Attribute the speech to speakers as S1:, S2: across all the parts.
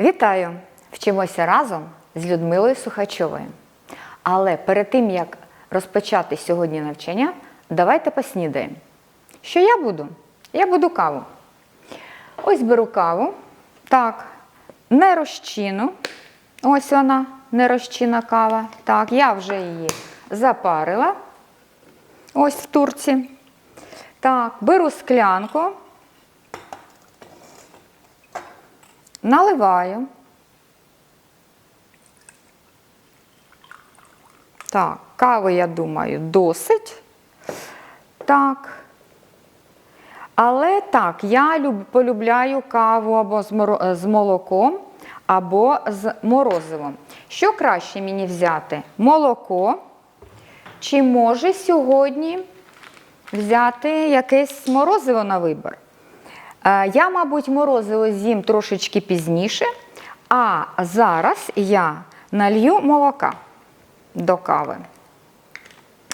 S1: Вітаю! Вчимося разом з Людмилою Сухачовою. Але перед тим, як розпочати сьогодні навчання, давайте поснідаємо. Що я буду? Я буду каву. Ось беру каву. Так, не розчину. Ось вона, не розчина кава. Так, я вже її запарила. Ось в турці. Так, беру склянку. Наливаю. Так, кави, я думаю, досить. Так. Але так, я люб, полюбляю каву або з молоком, або з морозивом. Що краще мені взяти? Молоко. Чи може сьогодні взяти якесь морозиво на вибір? Е, Я, мабуть, морозиво з'їм трошечки пізніше, а зараз я налью молока до кави.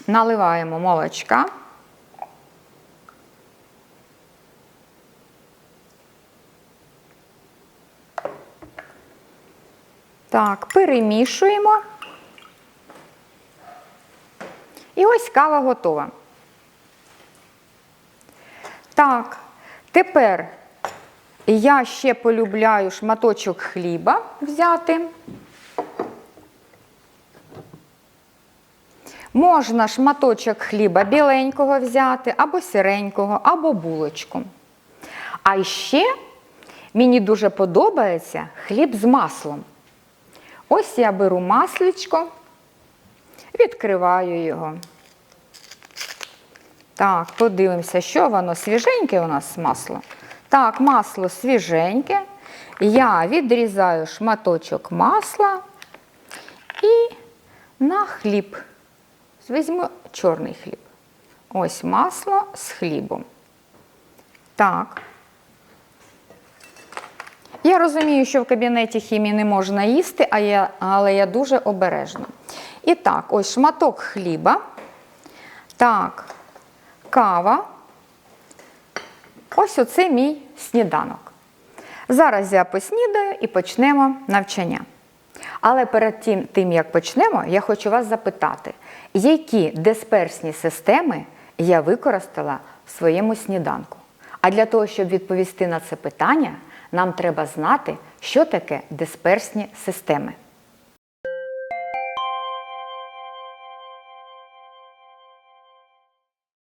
S1: Наливаємо молочка. Так, перемішуємо. І ось кава готова. Так, тепер я ще полюбляю шматочок хліба взяти. Можна шматочок хліба біленького взяти, або сіренького, або булочку. А ще мені дуже подобається хліб з маслом. Ось я беру масличко, відкриваю його. Так, подивимося, що воно свіженьке у нас масло. Так, масло свіженьке. Я відрізаю шматочок масла і на хліб. Візьму чорний хліб. Ось масло з хлібом. Так. Я розумію, що в кабінеті хімії не можна їсти, а я, але я дуже обережна. І так, ось шматок хліба. Так, кава. Ось оце мій сніданок. Зараз я поснідаю і почнемо навчання. Але перед тим, тим, як почнемо, я хочу вас запитати, які дисперсні системи я використала в своєму сніданку. А для того, щоб відповісти на це питання, нам треба знати, що таке дисперсні системи.